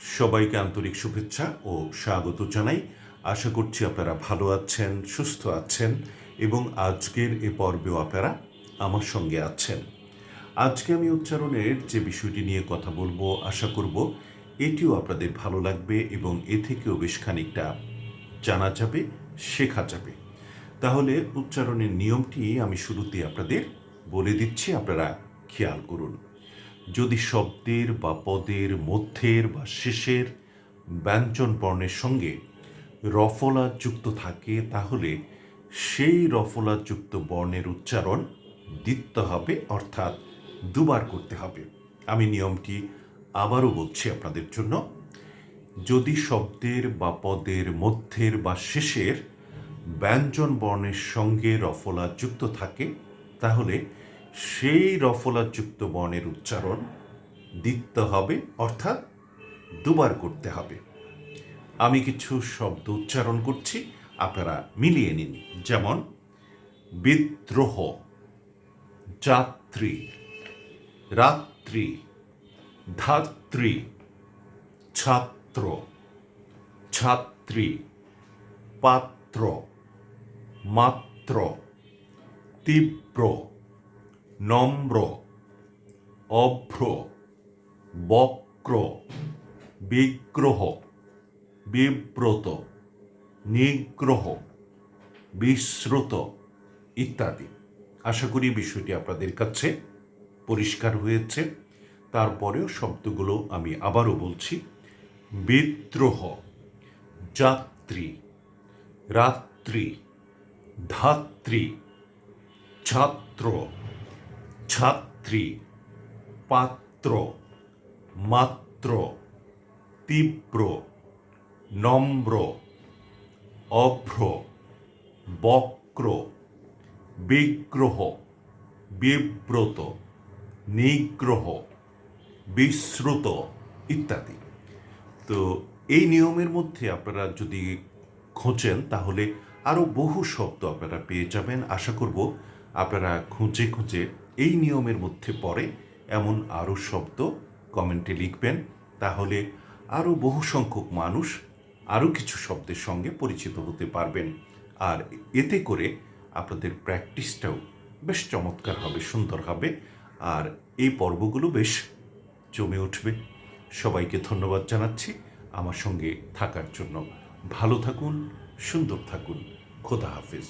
সবাইকে আন্তরিক শুভেচ্ছা ও স্বাগত জানাই। আশা করছি আপনারা ভালো আছেন, সুস্থ আছেন এবং আজকের এ পর্বেও আপনারা আমার সঙ্গে আছেন। আজকে আমি উচ্চারণের যে বিষয়টি নিয়ে কথা বলব, আশা করব এটিও আপনাদের ভালো লাগবে এবং এ থেকেও বেশ খানিকটা জানা যাবে, শেখা যাবে। তাহলে উচ্চারণের নিয়মটি আমি শুরুতে আপনাদের বলে দিচ্ছি, আপনারা খেয়াল করুন। যদি শব্দের বা পদের মধ্যের বা শেষের ব্যঞ্জন বর্ণের সঙ্গে রফলা যুক্ত থাকে, তাহলে সেই রফলা যুক্ত বর্ণের উচ্চারণ দিতে হবে, অর্থাৎ দুবার করতে হবে। আমি নিয়মটি আবারও বলছি আপনাদের জন্য। যদি শব্দের বা পদের মধ্যের বা শেষের ব্যঞ্জন বর্ণের সঙ্গে রফলা যুক্ত থাকে, তাহলে সেই রফলাযুক্ত বর্ণের উচ্চারণ দিতে হবে, অর্থাৎ দুবার করতে হবে। আমি কিছু শব্দ উচ্চারণ করছি, আপনারা মিলিয়ে নিন। যেমন, বিদ্রোহ, যাত্রী, রাত্রি, ধাত্রী, ছাত্র, ছাত্রী, পাত্র, মাত্র, তীব্র। নম্র, অভ্র, বক্র, বিগ্রহ, বিব্রত, নিগ্রহ বিশ্রুত ইত্যাদি। আশা করি বিষয়টি আপনাদের কাছে পরিষ্কার হয়েছে। তারপরেও শব্দগুলো আমি আবারও বলছি। বিদ্রোহ, যাত্রী, রাত্রি, ধাত্রী, ছাত্র ছাত্রী, পাত্র, মাত্র, তীব্র, নম্র, অভ্র, বক্র, বিগ্রহ, বিব্রত, নিগ্রহ, বিশ্রুত ইত্যাদি। তো এই নিয়মের মধ্যে আপনারা যদি খোঁজেন, তাহলে আরও বহু শব্দ আপনারা পেয়ে যাবেন। আশা করব আপনারা খুঁজে খুঁজে এই নিয়মের মধ্যে পড়ে এমন আরও শব্দ কমেন্টে লিখবেন, তাহলে আরও বহু সংখ্যক মানুষ আরও কিছু শব্দের সঙ্গে পরিচিত হতে পারবেন। আর এতে করে আপনাদের প্র্যাকটিসটাও বেশ চমৎকার হবে, সুন্দর হবে। আর এই পর্বগুলো বেশ জমে উঠবে। সবাইকে ধন্যবাদ জানাচ্ছি। আমার সঙ্গে থাকার জন্য ভালো থাকুন, সুন্দর থাকুন। খোদা হাফিজ।